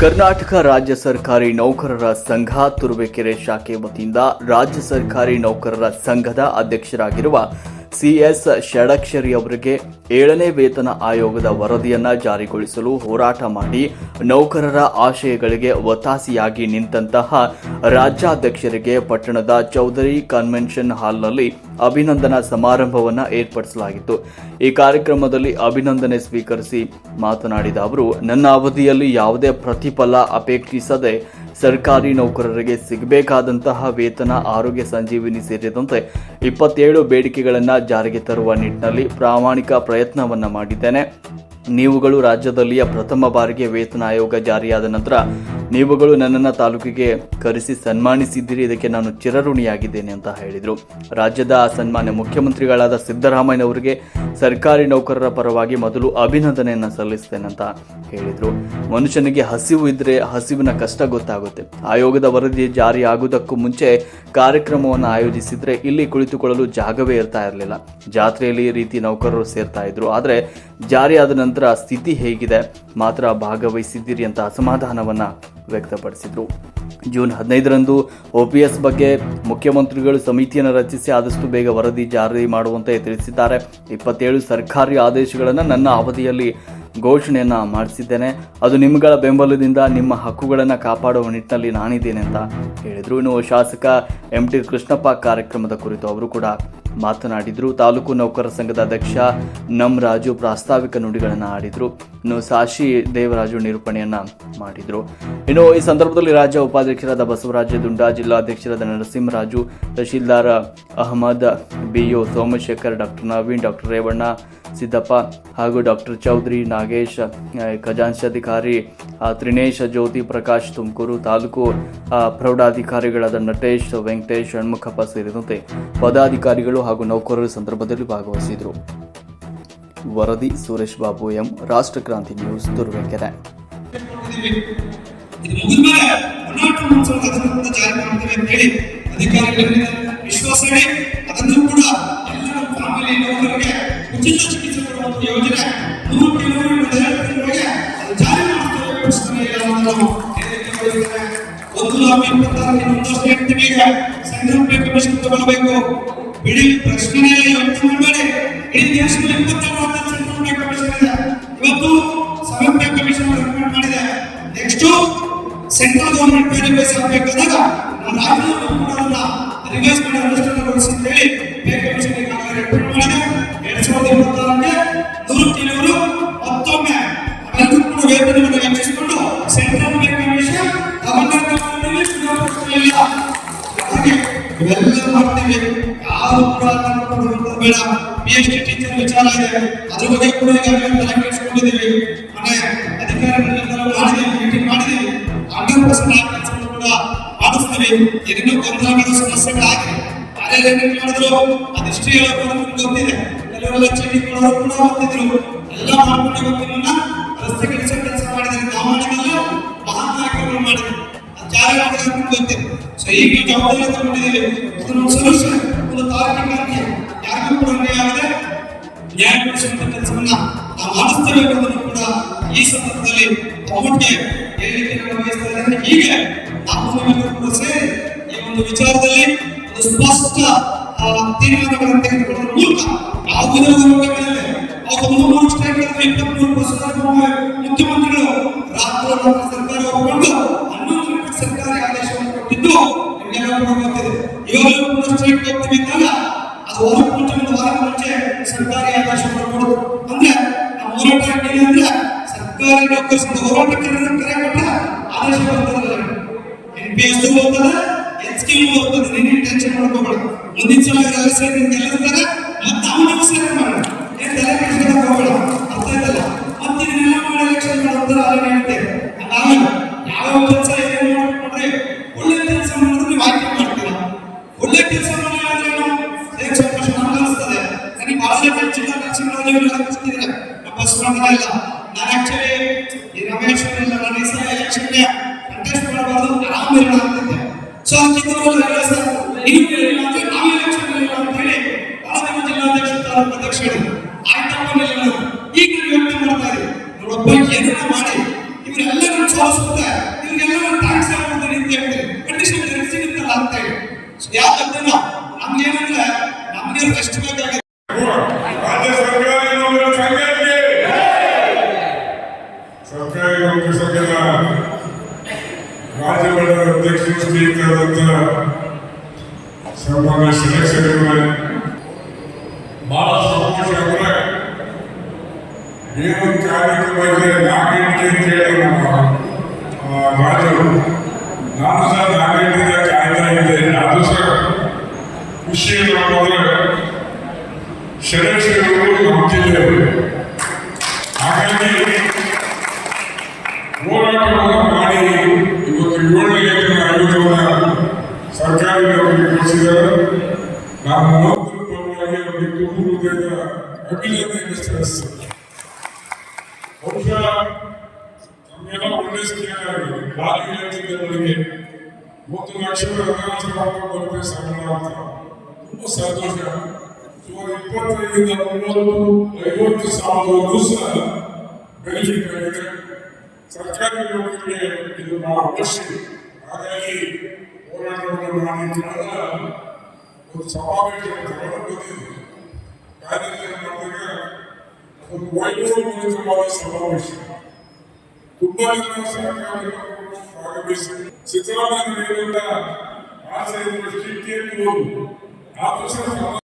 ಕರ್ನಾಟಕ ರಾಜ್ಯ ಸರ್ಕಾರಿ ನೌಕರರ ಸಂಘ ತುರುವೇಕೆರೆ ಶಾಖೆ ವತಿಯಿಂದ ರಾಜ್ಯ ಸರ್ಕಾರಿ ನೌಕರರ ಸಂಘದ ಅಧ್ಯಕ್ಷರಾಗಿರುವ ಸಿಎಸ್ ಷಡಕ್ಷರಿ ಅವರಿಗೆ ಏಳನೇ ವೇತನ ಆಯೋಗದ ವರದಿಯನ್ನ ಜಾರಿಗೊಳಿಸಲು ಹೋರಾಟ ಮಾಡಿ ನೌಕರರ ಆಶಯಗಳಿಗೆ ಒತ್ತಾಸಿಯಾಗಿ ನಿಂತಹ ರಾಜ್ಯಾಧ್ಯಕ್ಷರಿಗೆ ಪಟ್ಟಣದ ಚೌಧರಿ ಕನ್ವೆನ್ಷನ್ ಹಾಲ್ನಲ್ಲಿ ಅಭಿನಂದನಾ ಸಮಾರಂಭವನ್ನು ಏರ್ಪಡಿಸಲಾಗಿತ್ತು. ಈ ಕಾರ್ಯಕ್ರಮದಲ್ಲಿ ಅಭಿನಂದನೆ ಸ್ವೀಕರಿಸಿ ಮಾತನಾಡಿದ ಅವರು, ನನ್ನ ಅವಧಿಯಲ್ಲಿ ಯಾವುದೇ ಪ್ರತಿಫಲ ಅಪೇಕ್ಷಿಸದೆ ಸರ್ಕಾರಿ ನೌಕರರಿಗೆ ಸಿಗಬೇಕಾದಂತಹ ವೇತನ, ಆರೋಗ್ಯ ಸಂಜೀವಿನಿ ಸೇರಿದಂತೆ ಇಪ್ಪತ್ತೇಳು ಬೇಡಿಕೆಗಳನ್ನು ಜಾರಿಗೆ ತರುವ ನಿಟ್ಟಿನಲ್ಲಿ ಪ್ರಾಮಾಣಿಕ ಪ್ರಯತ್ನವನ್ನು ಮಾಡಿದ್ದೇನೆ. ನೀವುಗಳು ರಾಜ್ಯದಲ್ಲಿಯ ಪ್ರಥಮ ಬಾರಿಗೆ ವೇತನ ಆಯೋಗ ಜಾರಿಯಾದ ನಂತರ ನೀವುಗಳು ನನ್ನನ್ನು ತಾಲೂಕಿಗೆ ಕರೆಸಿ ಸನ್ಮಾನಿಸಿದ್ದೀರಿ, ಇದಕ್ಕೆ ನಾನು ಚಿರಋಣಿಯಾಗಿದ್ದೇನೆ ಅಂತ ಹೇಳಿದರು. ರಾಜ್ಯದ ಸನ್ಮಾನ್ಯ ಮುಖ್ಯಮಂತ್ರಿಗಳಾದ ಸಿದ್ದರಾಮಯ್ಯ ಅವರಿಗೆ ಸರ್ಕಾರಿ ನೌಕರರ ಪರವಾಗಿ ಮೊದಲು ಅಭಿನಂದನೆಯನ್ನು ಸಲ್ಲಿಸ್ತೇನೆ ಅಂತ ಹೇಳಿದರು. ಮನುಷ್ಯನಿಗೆ ಹಸಿವು ಇದ್ದರೆ ಹಸಿವಿನ ಕಷ್ಟ ಗೊತ್ತಾಗುತ್ತೆ. ಆಯೋಗದ ವರದಿ ಜಾರಿ ಆಗುವುದಕ್ಕೂ ಮುಂಚೆ ಕಾರ್ಯಕ್ರಮವನ್ನು ಆಯೋಜಿಸಿದರೆ ಇಲ್ಲಿ ಕುಳಿತುಕೊಳ್ಳಲು ಜಾಗವೇ ಇರ್ತಾ ಇರಲಿಲ್ಲ. ಜಾತ್ರೆಯಲ್ಲಿ ಈ ರೀತಿ ನೌಕರರು ಸೇರ್ತಾ ಇದ್ರು. ಆದರೆ ಜಾರಿಯಾದ ನಂತರ ಸ್ಥಿತಿ ಹೇಗಿದೆ? ಮಾತ್ರ ಭಾಗವಹಿಸಿದ್ದೀರಿ ಅಂತ ಅಸಮಾಧಾನವನ್ನ ವ್ಯಕ್ತಪಡಿಸಿದ್ರು. ಜೂನ್ ಹದಿನೈದರಂದು ಒಪಿಎಸ್ ಬಗ್ಗೆ ಮುಖ್ಯಮಂತ್ರಿಗಳು ಸಮಿತಿಯನ್ನು ರಚಿಸಿ ಆದಷ್ಟು ಬೇಗ ವರದಿ ಜಾರಿ ಮಾಡುವಂತೆ ತಿಳಿಸಿದ್ದಾರೆ. ಇಪ್ಪತ್ತೇಳು ಸರ್ಕಾರಿ ಆದೇಶಗಳನ್ನು ನನ್ನ ಅವಧಿಯಲ್ಲಿ ಘೋಷಣೆಯನ್ನ ಮಾಡಿಸಿದ್ದೇನೆ. ಅದು ನಿಮ್ಮಗಳ ಬೆಂಬಲದಿಂದ ನಿಮ್ಮ ಹಕ್ಕುಗಳನ್ನು ಕಾಪಾಡುವ ನಿಟ್ಟಿನಲ್ಲಿ ನಾನಿದ್ದೇನೆ ಅಂತ ಹೇಳಿದರು. ಇನ್ನು ಶಾಸಕ ಎಂ ಟಿ ಕೃಷ್ಣಪ್ಪ ಕಾರ್ಯಕ್ರಮದ ಕುರಿತು ಅವರು ಕೂಡ ಮಾತನಾಡಿದರು. ತಾಲೂಕು ನೌಕರರ ಸಂಘದ ಅಧ್ಯಕ್ಷ ನಮ್ ರಾಜು ಪ್ರಾಸ್ತಾವಿಕ ನುಡಿಗಳನ್ನು ಆಡಿದರು. ಇನ್ನು ಸಾಶಿ ದೇವರಾಜು ನಿರೂಪಣೆಯನ್ನು ಮಾಡಿದರು. ಇನ್ನು ಈ ಸಂದರ್ಭದಲ್ಲಿ ರಾಜ್ಯ ಉಪಾಧ್ಯಕ್ಷರಾದ Basavaraja Dunda, ಜಿಲ್ಲಾಧ್ಯಕ್ಷರಾದ Narasimharaju, tahsildar Ahmed BO Somashekar, doctor Naveen, doctor Revanna, Siddappa ಹಾಗೂ ಡಾಕ್ಟರ್ ಚೌಧರಿ ನಾಗೇಶ್ ಅಧಿಕಾರಿ ತ್ರಿನೇಶ ಜ್ಯೋತಿ ಪ್ರಕಾಶ್ ತುಮಕೂರು ತಾಲೂಕು ಪ್ರೌಢಾಧಿಕಾರಿಗಳಾದ ನಟೇಶ್, ವೆಂಕಟೇಶ್ ಷಣ್ಮುಖಪ್ಪ ಸೇರಿದಂತೆ ಪದಾಧಿಕಾರಿಗಳು ಹಾಗೂ ನೌಕರರು ಸಂದರ್ಭದಲ್ಲಿ ಭಾಗವಹಿಸಿದರು. ವರದಿ ಸುರೇಶ್ ಬಾಬು ಎಂ, ರಾಷ್ಟ್ರ ಕ್ರಾಂತಿ ನ್ಯೂಸ್ ದುರ್ವೆಕೆರೆ ಮಹೋತ್ಸವ ಅದನ್ನು ಕೂಡ ಜಾರಿ ಮಾಡ್ತೇವೆ ಅಂತ ಹೇಳಿ ಅಧಿಕಾರಿಗಳಿಂದ ವಿಶ್ವಾಸ ಇಡಿ ಅದನ್ನು ಕೂಡ ಎಲ್ಲ ಫ್ಯಾಮಿಲಿ ನೌಕರರಿಗೆ ಉಚಿತ ಚಿಕಿತ್ಸೆ ಕೊಡುವಂತಹ ಯೋಜನೆ ನೂರು ನಾವು. ಒಂದು ನಾವು ಇಪ್ಪತ್ತಾರು ಇನ್ನೊಂದಷ್ಟು ಹೇಳ್ತೀವಿ ಈಗ ಸೆಂಟ್ರಲ್ ಪೇ ಕಮಿಷನ್ ತಗೊಳ್ಬೇಕು. ಬಿಡಿ ಪ್ರಶ್ನೆ ಯೋಚನೆ ಮಾಡಬೇಡಿ. ಇಡೀ ದೇಶದಲ್ಲಿ ಇಪ್ಪತ್ತೆರಡು ಸೆಂಟ್ರಲ್ ಪೇ ಕಮಿಷನ್ ಇದೆ. ಇವತ್ತು ಮಾಡಿದೆ. Next central government pay revise ಆಗಬೇಕಾದಾಗ ನಮ್ಮ ರಾಜ್ಯದಲ್ಲೂ ಕೂಡ ಅದನ್ನ ರಿವೈಸ್ ಮಾಡಿ ಅನುಷ್ಠಾನಗೊಳಿಸಿ ಹೇಳಿ ಪೇ ಅದ್ರ ಬಗ್ಗೆ ಕೂಡ ಕೆಡಿಸ್ಕೊಂಡಿದ್ದೀವಿ ಮನೆ ಅಧಿಕಾರಿಗಳೆಲ್ಲ ಮಾಡಿದ್ದೀವಿ. ಕೂಡ ಮಾಡಿಸ್ತೀವಿ ಏನೇನೋ ಗೊಂದಲಗಳು ಸಮಸ್ಯೆಗಳಾಗಿದೆ ಯಾರ್ಯಾರು ಏನೇನು ಮಾಡಿದ್ರು, ಅದಿಷ್ಟು ಹೇಳೋದು ನಮ್ಗೆ ಗೊತ್ತಿದೆ. ಕೆಲವೆಲ್ಲ ಚೀಟಿ ಕೊಡೋರು ಕೂಡ ಗೊತ್ತಿದ್ರು. ಎಲ್ಲ ಮಾಡ್ಕೊಂಡು ರಸ್ತೆ ಕೆಲಸ ಕೆಲಸ ಮಾಡಿದ್ರೆ ನಾವು ನಾಯಕರುಗಳು ಮಾಡಿದ್ರು. ಅದು ಜಾರಿ ಮಾಡಿದ್ರೆ ಗೊತ್ತಿದೆ ಸೊ ಈಗ ಜವಾಬ್ದಾರಿ ತಗೊಂಡಿದ್ದೀವಿ ಅದನ್ನು ಸೊಲ್ಯೂಷನ್, ಒಂದು ತಾರ್ಕಿಕವಾಗಿ ನ್ಯಾಯಪಡಿಸುವಂತ ಕೆಲಸವನ್ನ ನಾವು ಮಾಡಿಸ್ತೇವೆ ಕೂಡ ಈ ಸಂದರ್ಭದಲ್ಲಿ ಒಮ್ಮಟ್ಟಿಗೆ ಹೇಳಿಕೆ ನಾನು ಹೀಗೆ ನಾವು ಕೂಡ ಸೇರಿ ಈ ಒಂದು ವಿಚಾರದಲ್ಲಿ ಒಂದು ಸ್ಪಷ್ಟ ತೀರ್ಮಾನಗಳನ್ನು ತೆಗೆದುಕೊಳ್ಳುವ ಮೂಲಕ ಯಾವುದೇ ವರ್ಗಗಳಲ್ಲಿ ಅವತ್ತು ಮೂರು ಸ್ಟೇಟ್ಗಳಲ್ಲಿ ಇಪ್ಪತ್ಮೂರು ಪರ್ಸೆಂಟ್ ಮುಖ್ಯಮಂತ್ರಿಗಳು ರಾಷ್ಟ್ರ ಸರ್ಕಾರ ಒಪ್ಪಿಕೊಂಡು ಹನ್ನೊಂದು ಸರ್ಕಾರಿ ಆದೇಶವನ್ನು ಕೊಟ್ಟಿದ್ದು ನಿಮಗೆಲ್ಲ ಕೂಡ ಗೊತ್ತಿದೆ ಇವಾಗಲೂ ಕೂಡ ಅದು ವಾರ ಒಂದು ಸರ್ಕಾರಿ ಅವಕಾಶ ಕೊಡ್ಬೋದು. ಅಂದ್ರೆ ನಾವು ಹೋರಾಟ ಏನಿದೆ ಅಂದ್ರೆ ಸರ್ಕಾರಿ ನೌಕರ ಹೋರಾಟಕ್ಕೆ ಕರೆ ಕೊಟ್ಟ ಆದೇಶ ಬರ್ತದಲ್ಲ ಎನ್ ಪಿ ಎಸ್ ಹೋಗ್ತದೆ ಎಚ್ ಹೋಗ್ತದೆ ಟೆನ್ಷನ್ ಮಾಡ್ಕೋಬೇಡ. ಮುಂದಿನ ಸಲ ಎಲ್ಲ ಸೇರಿ ಎಲ್ಲ ಮತ್ತೆ ಅವನಿಗೂ ಸೇರಿ ಏನ್ ತಲೆ ಆಗಲ್ಲ ನಾನು ಆಕ್ಚುಲಿ ಈ ರಮೇಶ್ ಅವರಿಲ್ಲ ನನ್ನ ಹೆಸರು ಎಲೆಕ್ಷನ್ಗೆ ಕಂಟೆಸ್ಟ್ ಮಾಡಬಾರ್ದು ಆರಾಮ್ ಅಂತಿದ್ದೆ ಸೊ ಚಿತ್ರದುರ್ಗದಲ್ಲಿ ಇಲ್ಲ ಸರ್, ನೀವು ನಾವು ಇಲ್ಲ ಅಂತ ಹೇಳಿ ಬಾಲಕನ ಜಿಲ್ಲಾಧ್ಯಕ್ಷ ತಾಲೂಕು ಅಧ್ಯಕ್ಷ ಆಯ್ತಪ್ಪ ನಿಲ್ಲ ಈಗ ನಾನು ಯೋಚನೆ ಮಾಡ್ತಾ ಇದ್ದೀನಿ ನೋಡಪ್ಪ ಏನಾರ ಮಾಡಿ. ಇವರೆಲ್ಲ ನಾನು ಸೋಲಿಸುತ್ತೆ. ಇವರಿಗೆಲ್ಲ ನಾನು ಟ್ಯಾಕ್ಸ್ ಹಾಕ್ಬಿಡ್ತೀನಿ ಅಂತ ಹೇಳ್ತೀನಿ ಕಂಡೀಷನ್ ಸಿಗುತ್ತಲ್ಲ ಅಂತ ಹೇಳಿ. ಯಾಕಂದ್ರೆ ನಮ್ಗೇನಂದ್ರೆ ನಮ್ಗೆ ಅಧ್ಯಕ್ಷರು ಶ್ರೀಯುತರಾದಂಥ ಸನ್ಮಾನ್ಯ ಶಿಕ್ಷಕರುಗಳೇ ಬಹಳ ಸಂತೋಷ ಅಂದ್ರೆ ಏನು ಕಾರ್ಯಕ್ರಮ ಇದೆ ನಾಲ್ಕು ಗಂಟೆ ಅಂತ ಹೇಳಿ ನಮ್ಮ ಆ, ರಾಜರು ನಾನು ಸಹ ನಾಲ್ಕು ಗಂಟೆಗೆ ಕಾಯ್ತಾ ಇದ್ದೆ ಅದು ಸಹ ಖುಷಿ ಏನಂದ್ರೆ ಷಡಕ್ಷರಗಳು ನಮ್ಮ ಜಿಲ್ಲೆಯವರು ಅಭಿನಂದನೆ ಸಲ್ಲಿಸ್ತೇವೆ ಬಹುಶಃ ನಮಗೆಲ್ಲ ಒಳ್ಳೆ ಸ್ಕೀಮ್ ಖಾಲಿ ಹೇಳ್ತಿದ್ದವರಿಗೆ ಒಂದು ಲಕ್ಷದ ಹದಿನಾಲ್ಕು ಸಾವಿರ ಬರುತ್ತೆ ಸಂಬಳ ಅಂತ ತುಂಬ ಸಂತೋಷ ಸುಮಾರು ಇಪ್ಪತ್ತೈದರಿಂದ ಮೂವತ್ತು ಐವತ್ತು ಸಾವಿರವರೆಗೂ ಸಹ ಬೆನಿಫಿಟ್ ಆಗಿದೆ ಸರ್ಕಾರಿ ನೌಕರಿಗೆ ಇದು ಬಹಳ ಅವಶ್ಯ ಹಾಗಾಗಿ ಹೋರಾಟವನ್ನು ಮಾಡಿ ಕಳೆದ ಒಂದು ಸಮಾವೇಶ ತಗೊಂಡು ಬಂದಿದೆ ಕಾರ್ಯಕ್ರಮ ಮಾಡಿದಾಗ ಒಂದು ವೈಭವಪೂರಿತವಾದ ಸಮಾವೇಶ ತುಂಬಾ ಜನ ಸರ್ಕಾರಿ ನೌಕರರು ಭಾಗವಹಿಸಿ ಸಿದ್ದರಾಮಯ್ಯ ಆಸೆ ಟಿಕೆಟ್ ಆಫೀಸರ್